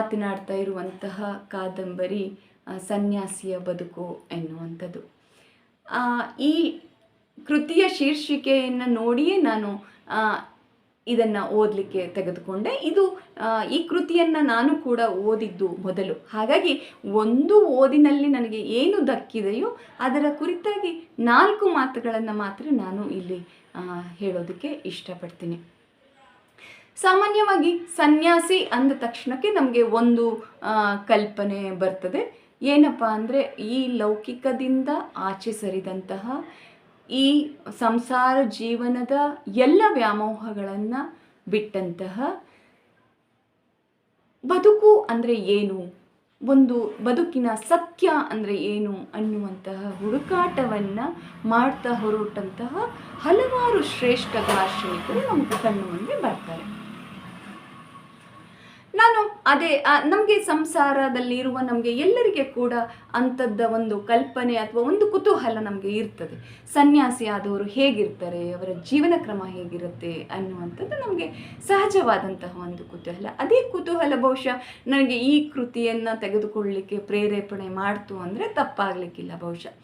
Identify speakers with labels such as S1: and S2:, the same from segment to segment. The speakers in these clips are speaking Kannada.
S1: ಮಾತನಾಡ್ತಾ ಇರುವಂತಹ ಕಾದಂಬರಿ ಸನ್ಯಾಸಿಯ ಬದುಕು ಎನ್ನುವಂಥದ್ದು. ಈ ಕೃತಿಯ ಶೀರ್ಷಿಕೆಯನ್ನು ನೋಡಿಯೇ ನಾನು ಇದನ್ನು ಓದಲಿಕ್ಕೆ ತೆಗೆದುಕೊಂಡೆ. ಇದು ಈ ಕೃತಿಯನ್ನು ನಾನು ಕೂಡ ಓದಿದ್ದು ಮೊದಲು. ಹಾಗಾಗಿ ಒಂದು ಓದಿನಲ್ಲಿ ನನಗೆ ಏನು ದಕ್ಕಿದೆಯೋ ಅದರ ಕುರಿತಾಗಿ ನಾಲ್ಕು ಮಾತುಗಳನ್ನು ಮಾತ್ರ ನಾನು ಇಲ್ಲಿ ಹೇಳೋದಕ್ಕೆ ಇಷ್ಟಪಡ್ತೀನಿ. ಸಾಮಾನ್ಯವಾಗಿ ಸನ್ಯಾಸಿ ಅಂದ ತಕ್ಷಣಕ್ಕೆ ನಮಗೆ ಒಂದು ಕಲ್ಪನೆ ಬರ್ತದೆ. ಏನಪ್ಪ ಅಂದರೆ ಈ ಲೌಕಿಕದಿಂದ ಆಚೆ ಸರಿದಂತಹ ಈ ಸಂಸಾರ ಜೀವನದ ಎಲ್ಲ ವ್ಯಾಮೋಹಗಳನ್ನು ಬಿಟ್ಟಂತಹ ಬದುಕು ಅಂದರೆ ಏನು? ಒಂದು ಬದುಕಿನ ಸತ್ಯ ಅಂದರೆ ಏನು ಅನ್ನುವಂತಹ ಹುಡುಕಾಟವನ್ನು ಮಾಡ್ತಾ ಹೊರಟಂತಹ ಹಲವಾರು ಶ್ರೇಷ್ಠ ದಾರ್ಶನಿಕರು ನಮ್ಮ ಕಣ್ಣು ಮುಂದೆ ಬರ್ತಾರೆ. ನಾನು ಅದೇ ನಮಗೆ ಸಂಸಾರದಲ್ಲಿರುವ ನಮಗೆ ಎಲ್ಲರಿಗೆ ಕೂಡ ಅಂಥದ್ದ ಒಂದು ಕಲ್ಪನೆ ಅಥವಾ ಒಂದು ಕುತೂಹಲ ನಮಗೆ ಇರ್ತದೆ. ಸನ್ಯಾಸಿ ಆದವರು ಹೇಗಿರ್ತಾರೆ, ಅವರ ಜೀವನ ಕ್ರಮ ಹೇಗಿರುತ್ತೆ ಅನ್ನುವಂಥದ್ದು ನಮಗೆ ಸಹಜವಾದಂತಹ ಒಂದು ಕುತೂಹಲ. ಅದೇ ಕುತೂಹಲ ಬಹುಶಃ ನನಗೆ ಈ ಕೃತಿಯನ್ನು ತೆಗೆದುಕೊಳ್ಳಲಿಕ್ಕೆ ಪ್ರೇರೇಪಣೆ ಮಾಡ್ತು ಅಂದರೆ ತಪ್ಪಾಗಲಿಕ್ಕಿಲ್ಲ ಬಹುಶಃ.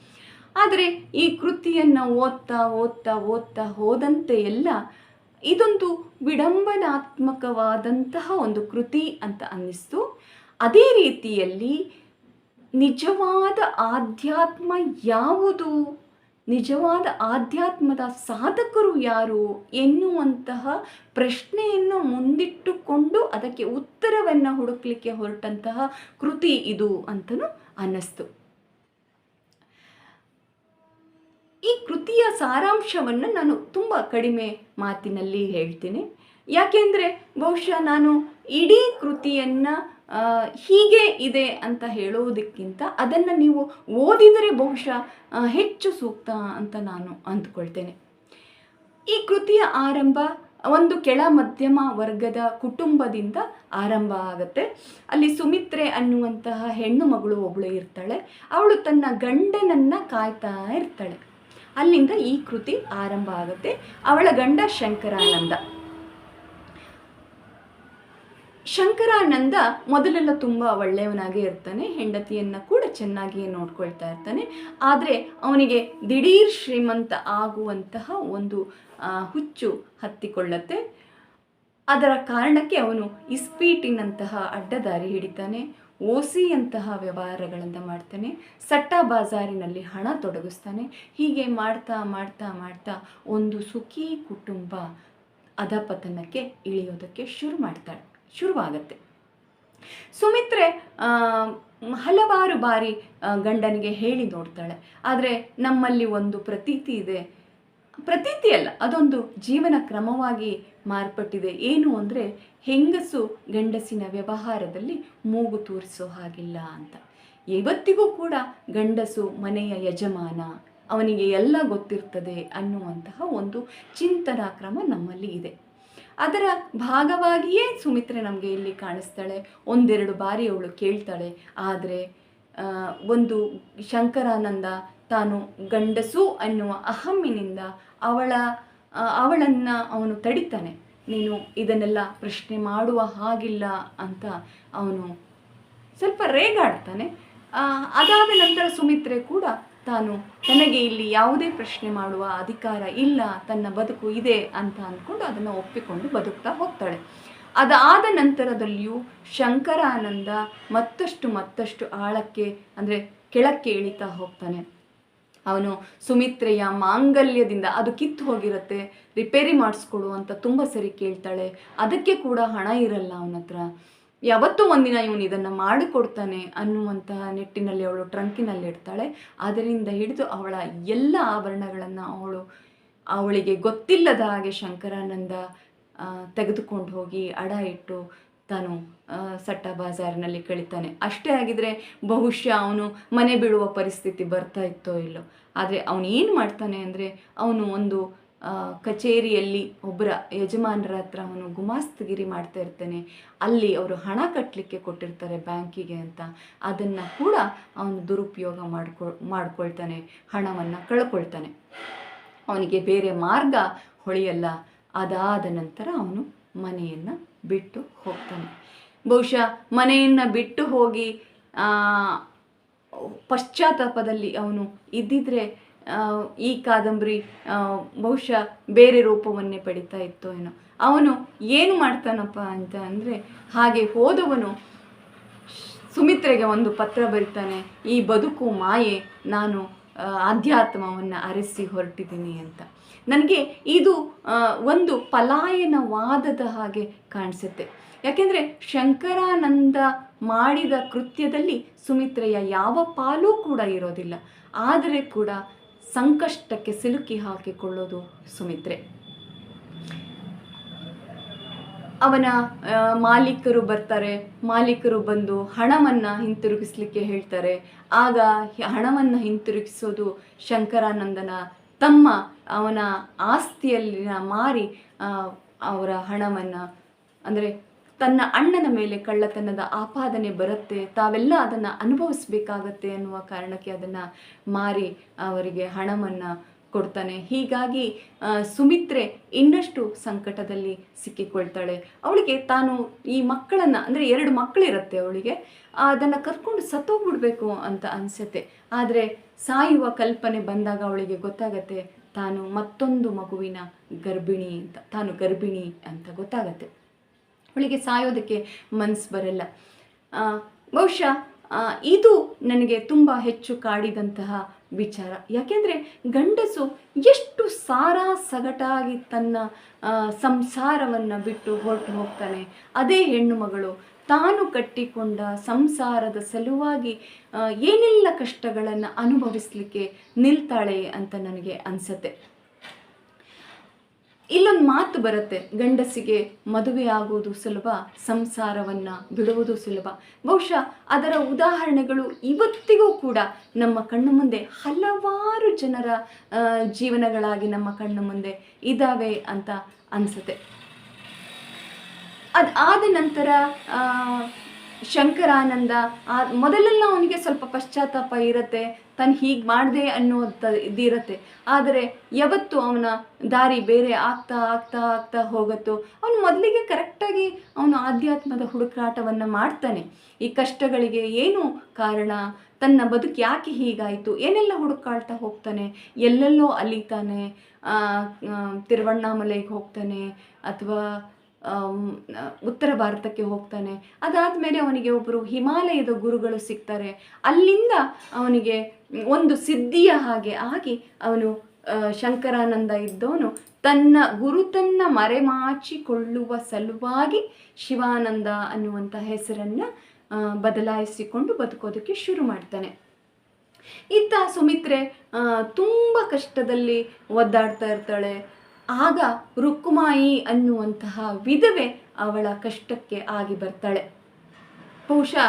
S1: ಆದರೆ ಈ ಕೃತಿಯನ್ನು ಓದ್ತಾ ಓದ್ತಾ ಓದ್ತಾ ಹೋದಂತೆ ಎಲ್ಲ ಇದೊಂದು ವಿಡಂಬನಾತ್ಮಕವಾದಂತಹ ಒಂದು ಕೃತಿ ಅಂತ ಅನ್ನಿಸ್ತು. ಅದೇ ರೀತಿಯಲ್ಲಿ ನಿಜವಾದ ಆಧ್ಯಾತ್ಮ ಯಾವುದು? ನಿಜವಾದ ಆಧ್ಯಾತ್ಮದ ಸಾಧಕರು ಯಾರು? ಎನ್ನುವಂತಹ ಪ್ರಶ್ನೆಯನ್ನು ಮುಂದಿಟ್ಟುಕೊಂಡು ಅದಕ್ಕೆ ಉತ್ತರವನ್ನು ಹುಡುಕ್ಲಿಕ್ಕೆ ಹೊರಟಂತಹ ಕೃತಿ ಇದು ಅಂತಲೂ ಅನ್ನಿಸ್ತು. ಈ ಕೃತಿಯ ಸಾರಾಂಶವನ್ನು ನಾನು ತುಂಬ ಕಡಿಮೆ ಮಾತಿನಲ್ಲಿ ಹೇಳ್ತೀನಿ. ಯಾಕೆಂದರೆ ಬಹುಶಃ ನಾನು ಇಡೀ ಕೃತಿಯನ್ನು ಹೀಗೆ ಇದೆ ಅಂತ ಹೇಳೋದಕ್ಕಿಂತ ಅದನ್ನು ನೀವು ಓದಿದರೆ ಬಹುಶಃ ಹೆಚ್ಚು ಸೂಕ್ತ ಅಂತ ನಾನು ಅಂದ್ಕೊಳ್ತೇನೆ. ಈ ಕೃತಿಯ ಆರಂಭ ಒಂದು ಕೆಳ ಮಧ್ಯಮ ವರ್ಗದ ಕುಟುಂಬದಿಂದ ಆರಂಭ ಆಗುತ್ತೆ. ಅಲ್ಲಿ ಸುಮಿತ್ರೆ ಅನ್ನುವಂತಹ ಹೆಣ್ಣು ಮಗಳು ಒಬ್ಬಳು ಇರ್ತಾಳೆ. ಅವಳು ತನ್ನ ಗಂಡನನ್ನು ಕಾಯ್ತಾ ಇರ್ತಾಳೆ. ಅಲ್ಲಿಂದ ಈ ಕೃತಿ ಆರಂಭ ಆಗುತ್ತೆ. ಅವಳ ಗಂಡ ಶಂಕರಾನಂದ. ಶಂಕರಾನಂದ ಮೊದಲೆಲ್ಲ ತುಂಬ ಒಳ್ಳೆಯವನಾಗೇ ಇರ್ತಾನೆ, ಹೆಂಡತಿಯನ್ನು ಕೂಡ ಚೆನ್ನಾಗಿಯೇ ನೋಡ್ಕೊಳ್ತಾ ಇರ್ತಾನೆ. ಆದರೆ ಅವನಿಗೆ ದಿಢೀರ್ ಶ್ರೀಮಂತ ಆಗುವಂತಹ ಒಂದು ಹುಚ್ಚು ಹತ್ತಿಕೊಳ್ಳತ್ತೆ. ಅದರ ಕಾರಣಕ್ಕೆ ಅವನು ಇಸ್ಪೀಟಿನಂತಹ ಅಡ್ಡದಾರಿ ಹಿಡಿತಾನೆ. ಓಸಿಯಂತಹ ವ್ಯವಹಾರಗಳನ್ನು ಮಾಡ್ತಾನೆ. ಸಟ್ಟಾ ಬಾಜಾರಿನಲ್ಲಿ ಹಣ ತೊಡಗಿಸ್ತಾನೆ. ಹೀಗೆ ಮಾಡ್ತಾ ಮಾಡ್ತಾ ಮಾಡ್ತಾ ಒಂದು ಸುಖಿ ಕುಟುಂಬ ಅಧಪತನಕ್ಕೆ ಇಳಿಯೋದಕ್ಕೆ ಶುರು ಮಾಡ್ತಾಳೆ. ಶುರುವಾಗತ್ತೆ. ಸುಮಿತ್ರೆ ಹಲವಾರು ಬಾರಿ ಗಂಡನಿಗೆ ಹೇಳಿ ನೋಡ್ತಾಳೆ. ಆದರೆ ನಮ್ಮಲ್ಲಿ ಒಂದು ಪ್ರತೀತಿ ಇದೆ. ಪ್ರತೀತಿ ಅಲ್ಲ, ಅದೊಂದು ಜೀವನ ಕ್ರಮವಾಗಿ ಮಾರ್ಪಟ್ಟಿದೆ. ಏನು ಅಂದರೆ ಹೆಂಗಸು ಗಂಡಸಿನ ವ್ಯವಹಾರದಲ್ಲಿ ಮೂಗು ತೂರಿಸೋ ಹಾಗಿಲ್ಲ ಅಂತ. ಇವತ್ತಿಗೂ ಕೂಡ ಗಂಡಸು ಮನೆಯ ಯಜಮಾನ, ಅವನಿಗೆ ಎಲ್ಲ ಗೊತ್ತಿರ್ತದೆ ಅನ್ನುವಂತಹ ಒಂದು ಚಿಂತನಾ ಕ್ರಮ ನಮ್ಮಲ್ಲಿ ಇದೆ. ಅದರ ಭಾಗವಾಗಿಯೇ ಸುಮಿತ್ರೆ ನಮಗೆ ಇಲ್ಲಿ ಕಾಣಿಸ್ತಾಳೆ. ಒಂದೆರಡು ಬಾರಿ ಅವಳು ಕೇಳ್ತಾಳೆ. ಆದರೆ ಒಂದು ಶಂಕರಾನಂದ ತಾನು ಗಂಡಸು ಅನ್ನುವ ಅಹಮ್ಮಿನಿಂದ ಅವಳ ಅವಳನ್ನು ಅವನು ತಡಿತಾನೆ. ನೀನು ಇದನ್ನೆಲ್ಲ ಪ್ರಶ್ನೆ ಮಾಡುವ ಹಾಗಿಲ್ಲ ಅಂತ ಅವನು ಸ್ವಲ್ಪ ರೇಗಾಡ್ತಾನೆ. ಅದಾದ ನಂತರ ಸುಮಿತ್ರೆ ಕೂಡ ತಾನು ತನಗೆ ಇಲ್ಲಿ ಯಾವುದೇ ಪ್ರಶ್ನೆ ಮಾಡುವ ಅಧಿಕಾರ ಇಲ್ಲ, ತನ್ನ ಬದುಕು ಇದೆ ಅಂತ ಅಂದ್ಕೊಂಡು ಅದನ್ನು ಒಪ್ಪಿಕೊಂಡು ಬದುಕ್ತಾ ಹೋಗ್ತಾಳೆ. ಅದಾದ ನಂತರದಲ್ಲಿಯೂ ಶಂಕರಾನಂದ ಮತ್ತಷ್ಟು ಮತ್ತಷ್ಟು ಆಳಕ್ಕೆ, ಅಂದರೆ ಕೆಳಕ್ಕೆ ಇಳಿತಾ ಹೋಗ್ತಾನೆ. ಅವನು ಸುಮಿತ್ರೆಯ ಮಾಂಗಲ್ಯದಿಂದ ಅದು ಕಿತ್ತು ಹೋಗಿರುತ್ತೆ, ರಿಪೇರಿ ಮಾಡಿಸ್ಕೊಡು ಅಂತ ತುಂಬ ಸರಿ ಕೇಳ್ತಾಳೆ. ಅದಕ್ಕೆ ಕೂಡ ಹಣ ಇರಲ್ಲ ಅವನ ಹತ್ರ. ಯಾವತ್ತೂ ಒಂದಿನ ಇವನು ಇದನ್ನು ಮಾಡಿಕೊಡ್ತಾನೆ ಅನ್ನುವಂತಹ ನಿಟ್ಟಿನಲ್ಲಿ ಅವಳು ಟ್ರಂಕಿನಲ್ಲಿ ಇಡ್ತಾಳೆ. ಅದರಿಂದ ಹಿಡಿದು ಅವಳ ಎಲ್ಲ ಆಭರಣಗಳನ್ನು ಅವಳು ಅವಳಿಗೆ ಗೊತ್ತಿಲ್ಲದ ಹಾಗೆ ಶಂಕರಾನಂದ ತೆಗೆದುಕೊಂಡು ಹೋಗಿ ಅಡ ಇಟ್ಟು ತಾನು ಸಟ್ಟ ಬಾಜಾರಿನಲ್ಲಿ ಕಳಿತಾನೆ. ಅಷ್ಟೇ ಆಗಿದ್ರೆ ಬಹುಶಃ ಅವನು ಮನೆ ಬಿಡುವ ಪರಿಸ್ಥಿತಿ ಬರ್ತಾ ಇತ್ತೋ ಇಲ್ಲೋ. ಆದರೆ ಅವನು ಏನು ಮಾಡ್ತಾನೆ ಅಂದರೆ ಅವನು ಒಂದು ಕಚೇರಿಯಲ್ಲಿ ಒಬ್ಬರ ಯಜಮಾನರ ಹತ್ರ ಅವನು ಗುಮಾಸ್ತಗಿರಿ ಮಾಡ್ತಾ ಇರ್ತಾನೆ. ಅಲ್ಲಿ ಅವರು ಹಣ ಕಟ್ಟಲಿಕ್ಕೆ ಕೊಟ್ಟಿರ್ತಾರೆ ಬ್ಯಾಂಕಿಗೆ ಅಂತ. ಅದನ್ನು ಕೂಡ ಅವನು ದುರುಪಯೋಗ ಮಾಡ್ಕೊ, ಮಾಡ್ಕೊಳ್ತಾನೆ, ಹಣವನ್ನು ಕಳ್ಕೊಳ್ತಾನೆ. ಅವನಿಗೆ ಬೇರೆ ಮಾರ್ಗ ಹೊಳೆಯಲ್ಲ. ಅದಾದ ನಂತರ ಅವನು ಮನೆಯನ್ನು ಬಿಟ್ಟು ಹೋಗ್ತಾನೆ. ಬಹುಶಃ ಮನೆಯನ್ನು ಬಿಟ್ಟು ಹೋಗಿ ಪಶ್ಚಾತ್ತಾಪದಲ್ಲಿ ಅವನು ಇದ್ದಿದ್ರೆ ಈ ಕಾದಂಬರಿ ಬಹುಶಃ ಬೇರೆ ರೂಪವನ್ನೇ ಪಡಿತಾ ಇತ್ತು ಏನೋ. ಅವನು ಏನು ಮಾಡ್ತಾನಪ್ಪ ಅಂತ ಅಂದರೆ, ಹಾಗೆ ಹೋದವನು ಸುಮಿತ್ರೆಗೆ ಒಂದು ಪತ್ರ ಬರಿತಾನೆ, ಈ ಬದುಕು ಮಾಯೆ, ನಾನು ಆಧ್ಯಾತ್ಮವನ್ನು ಅರಸಿ ಹೊರಟಿದ್ದೀನಿ ಅಂತ. ನನಗೆ ಇದು ಒಂದು ಪಲಾಯನವಾದದ ಹಾಗೆ ಕಾಣಿಸುತ್ತೆ. ಯಾಕೆಂದರೆ ಶಂಕರಾನಂದ ಮಾಡಿದ ಕೃತ್ಯದಲ್ಲಿ ಸುಮಿತ್ರೆಯ ಯಾವ ಪಾಲು ಕೂಡ ಇರೋದಿಲ್ಲ. ಆದರೆ ಕೂಡ ಸಂಕಷ್ಟಕ್ಕೆ ಸಿಲುಕಿ ಹಾಕಿಕೊಳ್ಳೋದು ಸುಮಿತ್ರೆ. ಅವನ ಮಾಲೀಕರು ಬರ್ತಾರೆ. ಮಾಲೀಕರು ಬಂದು ಹಣವನ್ನು ಹಿಂತಿರುಗಿಸ್ಲಿಕ್ಕೆ ಹೇಳ್ತಾರೆ. ಆಗ ಹಣವನ್ನು ಹಿಂತಿರುಗಿಸೋದು ಶಂಕರಾನಂದನ ತಮ್ಮ ಅವನ ಆಸ್ತಿಯಲ್ಲಿನ ಮಾರಿ ಅವರ ಹಣವನ್ನು, ಅಂದರೆ ತನ್ನ ಅಣ್ಣನ ಮೇಲೆ ಕಳ್ಳತನದ ಆಪಾದನೆ ಬರುತ್ತೆ, ತಾವೆಲ್ಲ ಅದನ್ನು ಅನುಭವಿಸ್ಬೇಕಾಗತ್ತೆ ಅನ್ನುವ ಕಾರಣಕ್ಕೆ ಅದನ್ನು ಮಾರಿ ಅವರಿಗೆ ಹಣವನ್ನು ಕೊಡ್ತಾನೆ. ಹೀಗಾಗಿ ಸುಮಿತ್ರೆ ಇನ್ನಷ್ಟು ಸಂಕಟದಲ್ಲಿ ಸಿಕ್ಕಿಕೊಳ್ತಾಳೆ. ಅವಳಿಗೆ ತಾನು ಈ ಮಕ್ಕಳನ್ನು, ಅಂದರೆ ಎರಡು ಮಕ್ಕಳಿರುತ್ತೆ ಅವಳಿಗೆ, ಅದನ್ನು ಕರ್ಕೊಂಡು ಸತ್ತೋಗ್ಬಿಡ್ಬೇಕು ಅಂತ ಅನಿಸುತ್ತೆ. ಆದರೆ ಸಾಯುವ ಕಲ್ಪನೆ ಬಂದಾಗ ಅವಳಿಗೆ ಗೊತ್ತಾಗತ್ತೆ ತಾನು ಮತ್ತೊಂದು ಮಗುವಿನ ಗರ್ಭಿಣಿ ಅಂತ, ತಾನು ಗರ್ಭಿಣಿ ಅಂತ ಗೊತ್ತಾಗತ್ತೆ. ಅವಳಿಗೆ ಸಾಯೋದಕ್ಕೆ ಮನಸ್ಸು ಬರಲ್ಲ. ಬಹುಶಃ ಇದು ನನಗೆ ತುಂಬ ಹೆಚ್ಚು ಕಾಡಿದಂತಹ ವಿಚಾರ. ಯಾಕೆಂದರೆ ಗಂಡಸು ಎಷ್ಟು ಸಾರ ಸಗಟಾಗಿ ತನ್ನ ಸಂಸಾರವನ್ನು ಬಿಟ್ಟು ಹೊರಟು ಹೋಗ್ತಾನೆ, ಅದೇ ಹೆಣ್ಣು ಮಗಳು ತಾನು ಕಟ್ಟಿಕೊಂಡ ಸಂಸಾರದ ಸಲುವಾಗಿ ಏನೆಲ್ಲ ಕಷ್ಟಗಳನ್ನು ಅನುಭವಿಸ್ಲಿಕ್ಕೆ ನಿಲ್ತಾಳೆ ಅಂತ ನನಗೆ ಅನಿಸತ್ತೆ. ಇಲ್ಲೊಂದು ಮಾತು ಬರುತ್ತೆ, ಗಂಡಸಿಗೆ ಮದುವೆ ಆಗುವುದು ಸುಲಭ, ಸಂಸಾರವನ್ನು ಬಿಡುವುದು ಸುಲಭ. ಬಹುಶಃ ಅದರ ಉದಾಹರಣೆಗಳು ಇವತ್ತಿಗೂ ಕೂಡ ನಮ್ಮ ಕಣ್ಣು ಮುಂದೆ ಹಲವಾರು ಜನರ ಜೀವನಗಳಾಗಿ ನಮ್ಮ ಕಣ್ಣು ಮುಂದೆ ಇದ್ದಾವೆ ಅಂತ ಅನಿಸುತ್ತೆ. ಅದು ಆದ ನಂತರ ಶಂಕರಾನಂದ, ಆ, ಮೊದಲೆಲ್ಲ ಅವನಿಗೆ ಸ್ವಲ್ಪ ಪಶ್ಚಾತ್ತಾಪ ಇರುತ್ತೆ, ತಾನು ಹೀಗೆ ಮಾಡಿದೆ ಅನ್ನುವಂಥದ್ದು ಇದಿರುತ್ತೆ ಆದರೆ ಯಾವತ್ತು ಅವನ ದಾರಿ ಬೇರೆ ಆಗ್ತಾ ಆಗ್ತಾ ಆಗ್ತಾ ಹೋಗುತ್ತೋ, ಅವನು ಮೊದಲಿಗೆ ಕರೆಕ್ಟಾಗಿ ಅವನು ಆಧ್ಯಾತ್ಮದ ಹುಡುಕಾಟವನ್ನು ಮಾಡ್ತಾನೆ. ಈ ಕಷ್ಟಗಳಿಗೆ ಏನು ಕಾರಣ? ತನ್ನ ಬದುಕು ಯಾಕೆ ಹೀಗಾಯಿತು? ಏನೆಲ್ಲ ಹುಡುಕಾಡ್ತಾ ಹೋಗ್ತಾನೆ? ಎಲ್ಲೆಲ್ಲೋ ಅಲಿತಾನೆ ತಿರುವಣ್ಣಾಮಲೆಗೆ ಹೋಗ್ತಾನೆ, ಅಥವಾ ಉತ್ತರ ಭಾರತಕ್ಕೆ ಹೋಗ್ತಾನೆ. ಅದಾದಮೇಲೆ ಅವನಿಗೆ ಒಬ್ಬರು ಹಿಮಾಲಯದ ಗುರುಗಳು ಸಿಗ್ತಾರೆ. ಅಲ್ಲಿಂದ ಅವನಿಗೆ ಒಂದು ಸಿದ್ಧಿಯ ಹಾಗೆ ಆಗಿ ಅವನು ಶಂಕರಾನಂದ ಇದ್ದವನು. ತನ್ನ ಗುರುತನ್ನ ಮರೆಮಾಚಿಕೊಳ್ಳುವ ಸಲುವಾಗಿ ಶಿವಾನಂದ ಅನ್ನುವಂಥ ಹೆಸರನ್ನು ಬದಲಾಯಿಸಿಕೊಂಡು ಬದುಕೋದಕ್ಕೆ ಶುರು ಮಾಡ್ತಾನೆ. ಇತ್ತ ಸುಮಿತ್ರೆ ತುಂಬ ಕಷ್ಟದಲ್ಲಿ ಒದ್ದಾಡ್ತಾ ಇರ್ತಾಳೆ. ಆಗ ರುಕ್ಕುಮಾಯಿ ಅನ್ನುವಂತಹ ವಿಧವೆ ಅವಳ ಕಷ್ಟಕ್ಕೆ ಆಗಿ ಬರ್ತಾಳೆ. ಬಹುಶಃ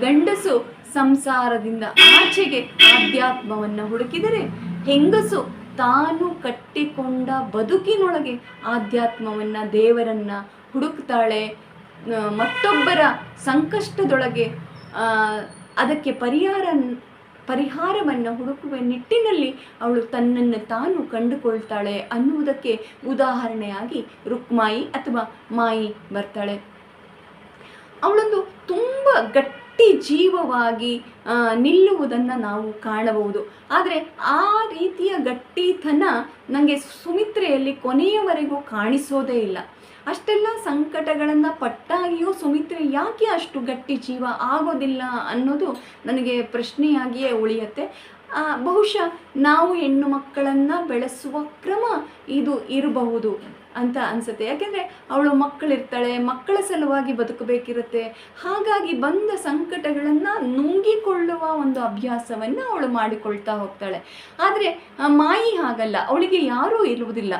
S1: ಗಂಡಸು ಸಂಸಾರದಿಂದ ಆಚೆಗೆ ಆಧ್ಯಾತ್ಮವನ್ನು ಹುಡುಕಿದರೆ ಹೆಂಗಸು ತಾನು ಕಟ್ಟಿಕೊಂಡ ಬದುಕಿನೊಳಗೆ ಆಧ್ಯಾತ್ಮವನ್ನು ದೇವರನ್ನ ಹುಡುಕ್ತಾಳೆ. ಮತ್ತೊಬ್ಬರ ಸಂಕಷ್ಟದೊಳಗೆ ಅದಕ್ಕೆ ಪರಿಹಾರ ಪರಿಹಾರವನ್ನು ಹುಡುಕುವ ನಿಟ್ಟಿನಲ್ಲಿ ಅವಳು ತನ್ನನ್ನು ತಾನು ಕಂಡುಕೊಳ್ತಾಳೆ ಅನ್ನುವುದಕ್ಕೆ ಉದಾಹರಣೆಯಾಗಿ ರುಕ್ಮಾಯಿ ಅಥವಾ ಮಾಯಿ ಬರ್ತಾಳೆ. ಅವಳೊಂದು ತುಂಬ ಗಟ್ಟಿ ಜೀವವಾಗಿ ನಿಲ್ಲುವುದನ್ನು ನಾವು ಕಾಣಬಹುದು. ಆದರೆ ಆ ರೀತಿಯ ಗಟ್ಟಿತನ ನನಗೆ ಸುಮಿತ್ರೆಯಲ್ಲಿ ಕೊನೆಯವರೆಗೂ ಕಾಣಿಸೋದೇ ಇಲ್ಲ. ಅಷ್ಟೆಲ್ಲ ಸಂಕಟಗಳನ್ನು ಪಟ್ಟಾಗಿಯೂ ಸುಮಿತ್ರೆ ಯಾಕೆ ಅಷ್ಟು ಗಟ್ಟಿ ಜೀವ ಆಗೋದಿಲ್ಲ ಅನ್ನೋದು ನನಗೆ ಪ್ರಶ್ನೆಯಾಗಿಯೇ ಉಳಿಯುತ್ತೆ. ಬಹುಶಃ ನಾವು ಹೆಣ್ಣು ಮಕ್ಕಳನ್ನು ಬೆಳೆಸುವ ಕ್ರಮ ಇದು ಇರಬಹುದು ಅಂತ ಅನಿಸುತ್ತೆ. ಯಾಕೆಂದರೆ ಅವಳು ಮಕ್ಕಳಿರ್ತಾಳೆ, ಮಕ್ಕಳ ಸಲುವಾಗಿ ಬದುಕಬೇಕಿರುತ್ತೆ. ಹಾಗಾಗಿ ಬಂದ ಸಂಕಟಗಳನ್ನು ನುಂಗಿಕೊಳ್ಳುವ ಒಂದು ಅಭ್ಯಾಸವನ್ನು ಅವಳು ಮಾಡಿಕೊಳ್ತಾ ಹೋಗ್ತಾಳೆ. ಆದರೆ ಮಾಯಿ ಹಾಗಲ್ಲ. ಅವಳಿಗೆ ಯಾರೂ ಇರುವುದಿಲ್ಲ.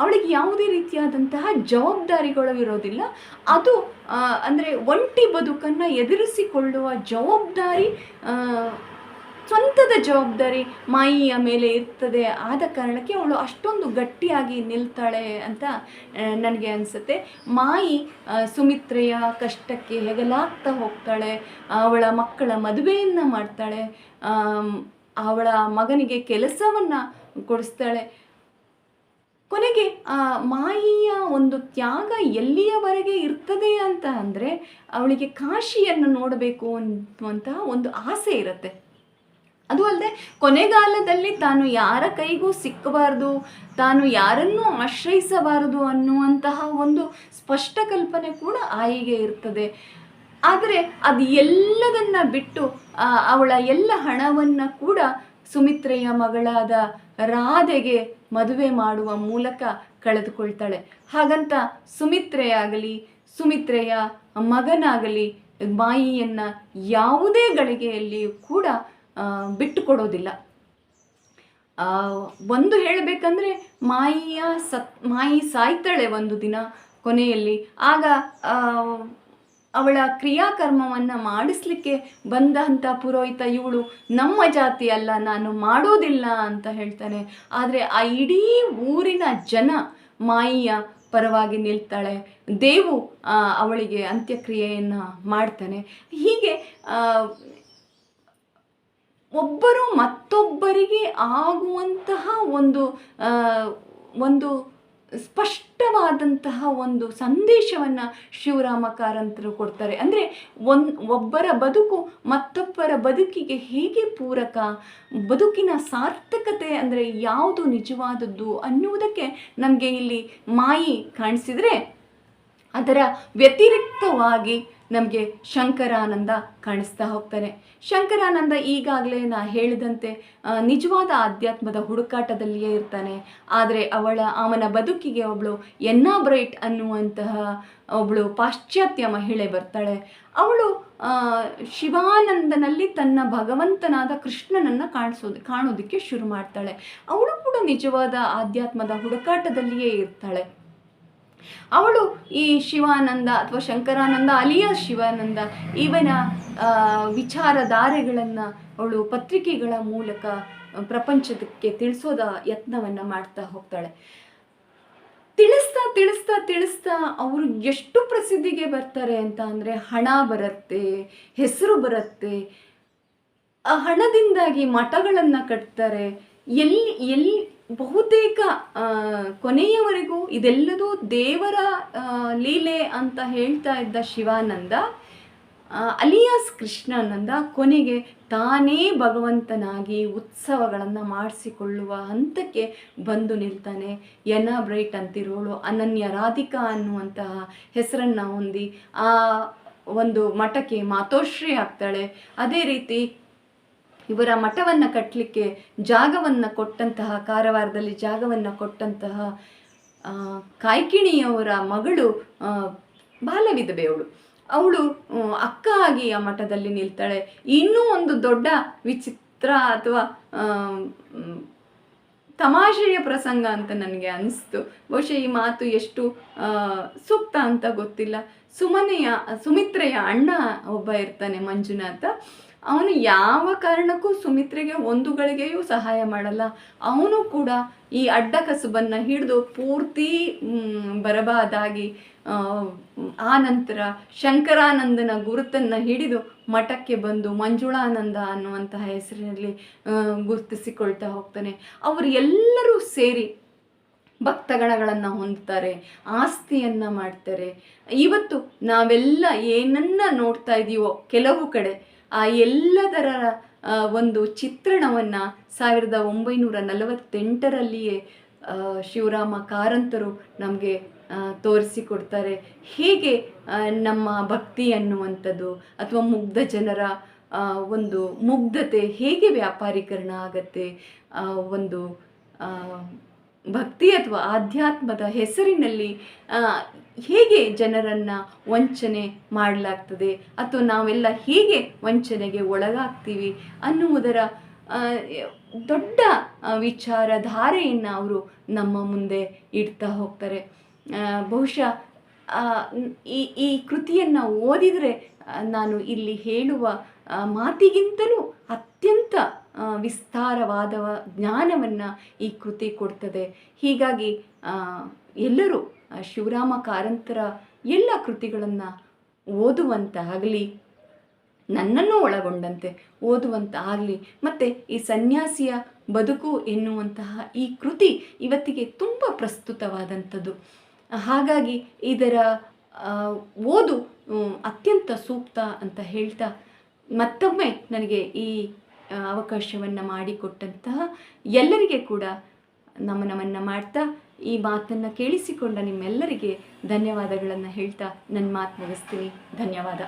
S1: ಅವಳಿಗೆ ಯಾವುದೇ ರೀತಿಯಾದಂತಹ ಜವಾಬ್ದಾರಿಗಳು ಇರೋದಿಲ್ಲ. ಅದು ಅಂದರೆ ಒಂಟಿ ಬದುಕನ್ನು ಎದುರಿಸಿಕೊಳ್ಳುವ ಜವಾಬ್ದಾರಿ ಸ್ವಂತದ ಜವಾಬ್ದಾರಿ ಮಾಯಿಯ ಮೇಲೆ ಇರ್ತದೆ. ಆದ ಕಾರಣಕ್ಕೆ ಅವಳು ಅಷ್ಟೊಂದು ಗಟ್ಟಿಯಾಗಿ ನಿಲ್ತಾಳೆ ಅಂತ ನನಗೆ ಅನಿಸುತ್ತೆ. ಮಾಯಿ ಸುಮಿತ್ರೆಯ ಕಷ್ಟಕ್ಕೆ ಹೆಗಲಾಗ್ತಾ ಹೋಗ್ತಾಳೆ. ಅವಳ ಮಕ್ಕಳ ಮದುವೆಯನ್ನು ಮಾಡ್ತಾಳೆ. ಅವಳ ಮಗನಿಗೆ ಕೆಲಸವನ್ನು ಕೊಡಿಸ್ತಾಳೆ. ಕೊನೆಗೆ, ಆ, ಮಾಯಿಯ ಒಂದು ತ್ಯಾಗ ಎಲ್ಲಿಯವರೆಗೆ ಇರ್ತದೆ ಅಂತ ಅಂದರೆ, ಅವಳಿಗೆ ಕಾಶಿಯನ್ನು ನೋಡಬೇಕು ಅನ್ನುವಂತಹ ಒಂದು ಆಸೆ ಇರುತ್ತೆ. ಅದು ಅಲ್ಲದೆ ಕೊನೆಗಾಲದಲ್ಲಿ ತಾನು ಯಾರ ಕೈಗೂ ಸಿಕ್ಕಬಾರ್ದು, ತಾನು ಯಾರನ್ನೂ ಆಶ್ರಯಿಸಬಾರದು ಅನ್ನುವಂತಹ ಒಂದು ಸ್ಪಷ್ಟ ಕಲ್ಪನೆ ಕೂಡ ಆಯಿಗೆ ಇರ್ತದೆ. ಆದರೆ ಅದು ಎಲ್ಲದನ್ನ ಬಿಟ್ಟು ಅವಳ ಎಲ್ಲ ಹಣವನ್ನು ಕೂಡ ಸುಮಿತ್ರೆಯ ಮಗಳಾದ ರಾಧೆಗೆ ಮದುವೆ ಮಾಡುವ ಮೂಲಕ ಕಳೆದುಕೊಳ್ತಾಳೆ. ಹಾಗಂತ ಸುಮಿತ್ರೆಯಾಗಲಿ, ಸುಮಿತ್ರೆಯ ಮಗನಾಗಲಿ ಮಾಯಿಯನ್ನು ಯಾವುದೇ ಗಳಿಗೆಯಲ್ಲಿಯೂ ಕೂಡ ಬಿಟ್ಟು ಕೊಡೋದಿಲ್ಲ ಒಂದು ಹೇಳಬೇಕಂದ್ರೆ ಮಾಯಿಯ ಸತ್, ಮಾಯಿ ಸಾಯ್ತಾಳೆ ಒಂದು ದಿನ ಕೊನೆಯಲ್ಲಿ. ಆಗ ಅವಳ ಕ್ರಿಯಾಕರ್ಮವನ್ನು ಮಾಡಿಸ್ಲಿಕ್ಕೆ ಬಂದಂಥ ಪುರೋಹಿತ ಇವಳು, ನಮ್ಮ ಜಾತಿ ಅಲ್ಲ, ನಾನು ಮಾಡೋದಿಲ್ಲ ಅಂತ ಹೇಳ್ತಾನೆ. ಆದರೆ ಆ ಇಡೀ ಊರಿನ ಜನ ಮಾಯಿಯ ಪರವಾಗಿ ನಿಲ್ತಾಳೆ. ದೇವು ಅವಳಿಗೆ ಅಂತ್ಯಕ್ರಿಯೆಯನ್ನು ಮಾಡ್ತಾನೆ. ಹೀಗೆ ಒಬ್ಬರು ಮತ್ತೊಬ್ಬರಿಗೆ ಆಗುವಂತಹ ಒಂದು ಒಂದು ಸ್ಪಷ್ಟವಾದಂತಹ ಒಂದು ಸಂದೇಶವನ್ನು ಶಿವರಾಮ ಕಾರಂತರು ಕೊಡ್ತಾರೆ. ಅಂದರೆ ಒನ್, ಒಬ್ಬರ ಬದುಕು ಮತ್ತೊಬ್ಬರ ಬದುಕಿಗೆ ಹೇಗೆ ಪೂರಕ, ಬದುಕಿನ ಸಾರ್ಥಕತೆ ಅಂದರೆ ಯಾವುದು ನಿಜವಾದದ್ದು ಅನ್ನುವುದಕ್ಕೆ ನಮಗೆ ಇಲ್ಲಿ ಮಾಯಿ ಕಾಣಿಸಿದರೆ ಅದರ ವ್ಯತಿರಿಕ್ತವಾಗಿ ನಮಗೆ ಶಂಕರಾನಂದ ಕಾಣಿಸ್ತಾ ಹೋಗ್ತಾನೆ. ಶಂಕರಾನಂದ ಈಗಾಗಲೇ ನಾ ಹೇಳಿದಂತೆ ನಿಜವಾದ ಆಧ್ಯಾತ್ಮದ ಹುಡುಕಾಟದಲ್ಲಿಯೇ ಇರ್ತಾನೆ. ಆದರೆ ಅವಳ, ಅವನ ಬದುಕಿಗೆ ಒಬ್ಬಳು ಎನ್ನ ಬ್ರೈಟ್ ಅನ್ನುವಂತಹ ಒಬ್ಬಳು ಪಾಶ್ಚಾತ್ಯ ಮಹಿಳೆ ಬರ್ತಾಳೆ. ಅವಳು ಶಿವಾನಂದನಲ್ಲಿ ತನ್ನ ಭಗವಂತನಾದ ಕೃಷ್ಣನನ್ನು ಕಾಣಿಸೋದು, ಕಾಣೋದಕ್ಕೆ ಶುರು ಮಾಡ್ತಾಳೆ. ಅವಳು ಕೂಡ ನಿಜವಾದ ಆಧ್ಯಾತ್ಮದ ಹುಡುಕಾಟದಲ್ಲಿಯೇ ಇರ್ತಾಳೆ. ಅವಳು ಈ ಶಿವಾನಂದ ಅಥವಾ ಶಂಕರಾನಂದ ಅಲಿಯ ಶಿವಾನಂದ, ಇವನ ವಿಚಾರಧಾರೆಗಳನ್ನು ಅವಳು ಪತ್ರಿಕೆಗಳ ಮೂಲಕ ಪ್ರಪಂಚಕ್ಕೆ ತಿಳಿಸೋದ ಯತ್ನವನ್ನು ಮಾಡ್ತಾ ಹೋಗ್ತಾಳೆ. ತಿಳಿಸ್ತಾ ತಿಳಿಸ್ತಾ ತಿಳಿಸ್ತಾ ಅವರು ಎಷ್ಟು ಪ್ರಸಿದ್ಧಿಗೆ ಬರ್ತಾರೆ ಅಂತ ಅಂದರೆ ಹಣ ಬರುತ್ತೆ, ಹೆಸರು ಬರುತ್ತೆ ಹಣದಿಂದಾಗಿ ಮಠಗಳನ್ನು ಕಟ್ತಾರೆ, ಎಲ್ಲಿ ಎಲ್ಲಿ ಬಹುತೇಕ ಕೊನೆಯವರೆಗೂ ಇದೆಲ್ಲದೂ ದೇವರ ಲೀಲೆ ಅಂತ ಹೇಳ್ತಾ ಇದ್ದ ಶಿವಾನಂದ ಅಲಿಯಾಸ್ ಕೃಷ್ಣಾನಂದ ಕೊನೆಗೆ ತಾನೇ ಭಗವಂತನಾಗಿ ಉತ್ಸವಗಳನ್ನು ಮಾಡಿಸಿಕೊಳ್ಳುವ ಹಂತಕ್ಕೆ ಬಂದು ನಿಲ್ತಾನೆ. ಎನಾ ಬ್ರೈಟ್ ಅಂತಿರೋಳು, ಅನನ್ಯ ರಾಧಿಕಾ ಅನ್ನುವಂತಹ ಹೆಸರನ್ನು ಹೊಂದಿ ಆ ಒಂದು ಮಠಕ್ಕೆ ಮಾತೋಶ್ರೀ ಆಗ್ತಾಳೆ. ಅದೇ ರೀತಿ ಇವರ ಮಠವನ್ನು ಕಟ್ಟಲಿಕ್ಕೆ ಜಾಗವನ್ನು ಕೊಟ್ಟಂತಹ, ಕಾರವಾರದಲ್ಲಿ ಜಾಗವನ್ನು ಕೊಟ್ಟಂತಹ ಕಾಯ್ಕಿಣಿಯವರ ಮಗಳು ಬಾಲವಿದವೆ ಅವಳು ಅವಳು ಅಕ್ಕ ಆಗಿ ಆ ಮಠದಲ್ಲಿ ನಿಲ್ತಾಳೆ. ಇನ್ನೂ ಒಂದು ದೊಡ್ಡ ವಿಚಿತ್ರ ಅಥವಾ ತಮಾಷೆಯ ಪ್ರಸಂಗ ಅಂತ ನನಗೆ ಅನಿಸ್ತು. ಬಹುಶಃ ಈ ಮಾತು ಎಷ್ಟು ಸೂಕ್ತ ಅಂತ ಗೊತ್ತಿಲ್ಲ. ಸುಮನೆಯ, ಸುಮಿತ್ರೆಯ ಅಣ್ಣ ಒಬ್ಬ ಇರ್ತಾನೆ ಮಂಜುನಾಥ. ಅವನು ಯಾವ ಕಾರಣಕ್ಕೂ ಸುಮಿತ್ರೆಗೆ ಒಂದು ಗಳಿಗೆಯೂ ಸಹಾಯ ಮಾಡಲ್ಲ. ಅವನು ಕೂಡ ಈ ಅಡ್ಡ ಕಸುಬನ್ನು ಹಿಡಿದು ಪೂರ್ತಿ ಬರಬಾದಾಗಿ ಆ, ನಂತರ ಶಂಕರಾನಂದನ ಗುರುತನ್ನು ಹಿಡಿದು ಮಠಕ್ಕೆ ಬಂದು ಮಂಜುಳಾನಂದ ಅನ್ನುವಂತಹ ಹೆಸರಿನಲ್ಲಿ ಗುರುತಿಸಿಕೊಳ್ತಾ ಹೋಗ್ತಾನೆ. ಅವರು ಎಲ್ಲರೂ ಸೇರಿ ಭಕ್ತಗಣಗಳನ್ನು ಹೊಂದ್ತಾರೆ ಆಸ್ತಿಯನ್ನು ಮಾಡ್ತಾರೆ. ಇವತ್ತು ನಾವೆಲ್ಲ ಏನನ್ನ ನೋಡ್ತಾ ಇದೀವೋ ಕೆಲವು ಕಡೆ ಆ ಎಲ್ಲದರ ಒಂದು ಚಿತ್ರಣವನ್ನು ಸಾವಿರದ ಒಂಬೈನೂರ ನಲವತ್ತೆಂಟರಲ್ಲಿಯೇ ಶಿವರಾಮ ಕಾರಂತರು ನಮಗೆ ತೋರಿಸಿಕೊಡ್ತಾರೆ. ಹೇಗೆ ನಮ್ಮ ಭಕ್ತಿ ಅನ್ನುವಂಥದ್ದು ಅಥವಾ ಮುಗ್ಧ ಜನರ ಒಂದು ಮುಗ್ಧತೆ ಹೇಗೆ ವ್ಯಾಪಾರೀಕರಣ ಆಗತ್ತೆ ಒಂದು ಭಕ್ತಿ ಅಥವಾ ಆಧ್ಯಾತ್ಮದ ಹೆಸರಿನಲ್ಲಿ ಹೇಗೆ ಜನರನ್ನು ವಂಚನೆ ಮಾಡಲಾಗ್ತದೆ ಅಥವಾ ನಾವೆಲ್ಲ ಹೇಗೆ ವಂಚನೆಗೆ ಒಳಗಾಗ್ತೀವಿ ಅನ್ನುವುದರ ದೊಡ್ಡ ವಿಚಾರಧಾರೆಯನ್ನು ಅವರು ನಮ್ಮ ಮುಂದೆ ಇಡ್ತಾ ಹೋಗ್ತಾರೆ. ಬಹುಶಃ ಈ ಈ ಕೃತಿಯನ್ನು ಓದಿದರೆ ನಾನು ಇಲ್ಲಿ ಹೇಳುವ ಮಾತಿಗಿಂತಲೂ ಅತ್ಯಂತ ವಿಸ್ತಾರವಾದ ಜ್ಞಾನವನ್ನು ಈ ಕೃತಿ ಕೊಡ್ತದೆ. ಹೀಗಾಗಿ ಎಲ್ಲರೂ ಶಿವರಾಮ ಕಾರಂತರ ಎಲ್ಲ ಕೃತಿಗಳನ್ನು ಓದುವಂತಾಗಲಿ ನನ್ನನ್ನು ಒಳಗೊಂಡಂತೆ ಓದುವಂತ ಆಗಲಿ, ಮತ್ತು ಈ ಸನ್ಯಾಸಿಯ ಬದುಕು ಎನ್ನುವಂತಹ ಈ ಕೃತಿ ಇವತ್ತಿಗೆ ತುಂಬ ಪ್ರಸ್ತುತವಾದಂಥದ್ದು. ಹಾಗಾಗಿ ಇದರ ಓದು ಅತ್ಯಂತ ಸೂಕ್ತ ಅಂತ ಹೇಳ್ತಾ ಮತ್ತೊಮ್ಮೆ ನನಗೆ ಈ ಅವಕಾಶವನ್ನು ಮಾಡಿಕೊಟ್ಟಂತಹ ಎಲ್ಲರಿಗೆ ಕೂಡ ನಮನವನ್ನು ಮಾಡ್ತಾ ಈ ಮಾತನ್ನು ಕೇಳಿಸಿಕೊಂಡ ನಿಮ್ಮೆಲ್ಲರಿಗೆ ಧನ್ಯವಾದಗಳನ್ನು ಹೇಳ್ತಾ ನನ್ನ ಮಾತು ಮುಗಿಸ್ತೀನಿ. ಧನ್ಯವಾದ.